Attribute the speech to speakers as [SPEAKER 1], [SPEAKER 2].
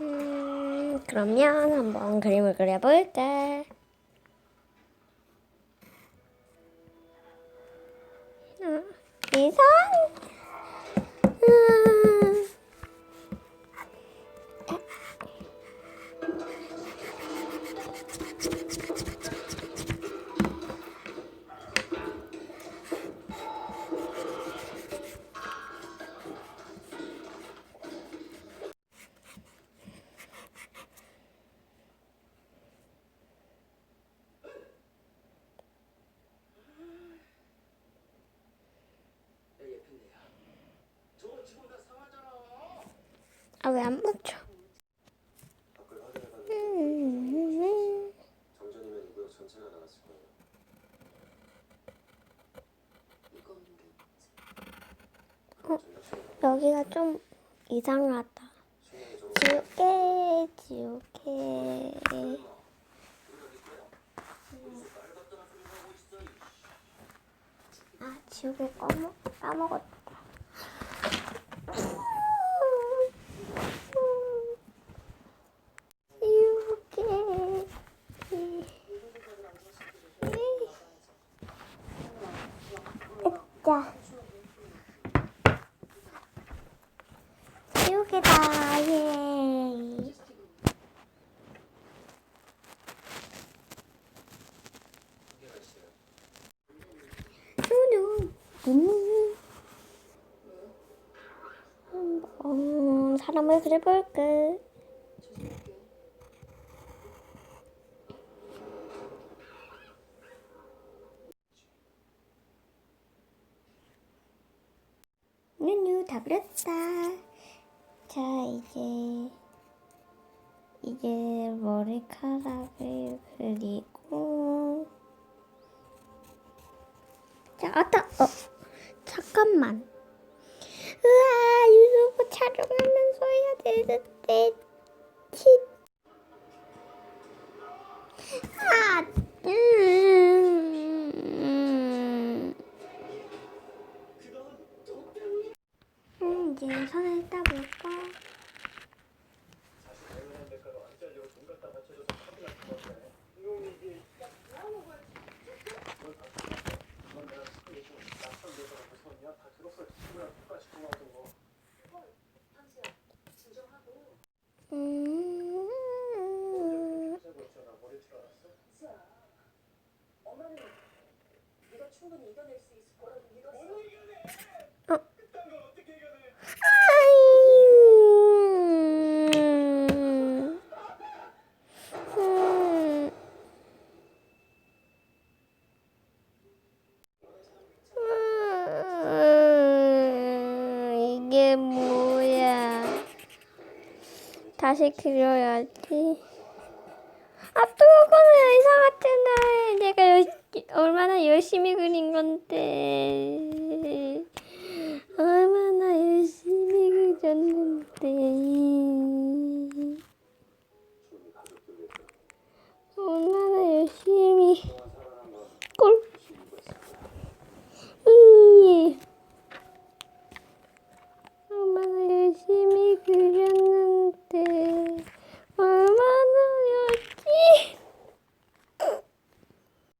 [SPEAKER 1] 음, 그러면 한번 그림을 그려볼까? 어, 이상? 아, 왜 안 멈춰? 음. 어, 여기가 좀 이상하다. 지우개, 지우개. 아, 지우개 까먹, 까먹었다. 지우개. 자. 지우개다, 예. 누누, 누누. 한번 사람을 그려볼까? 누누 다 그렸다. 자 이제 이제 머리카락을 그리고 자 아따 어 잠깐만 으아 유튜브 촬영하면서 해야 되는데 치 아, 음. 음, 이제 손을 따볼까? 음. 어. 이게 뭐야? 다시 그려야지. 아, 또거는 의사 같은 날 내가 여, 얼마나 열심히 그린 건데. 얼마나 열심히 그렸는데.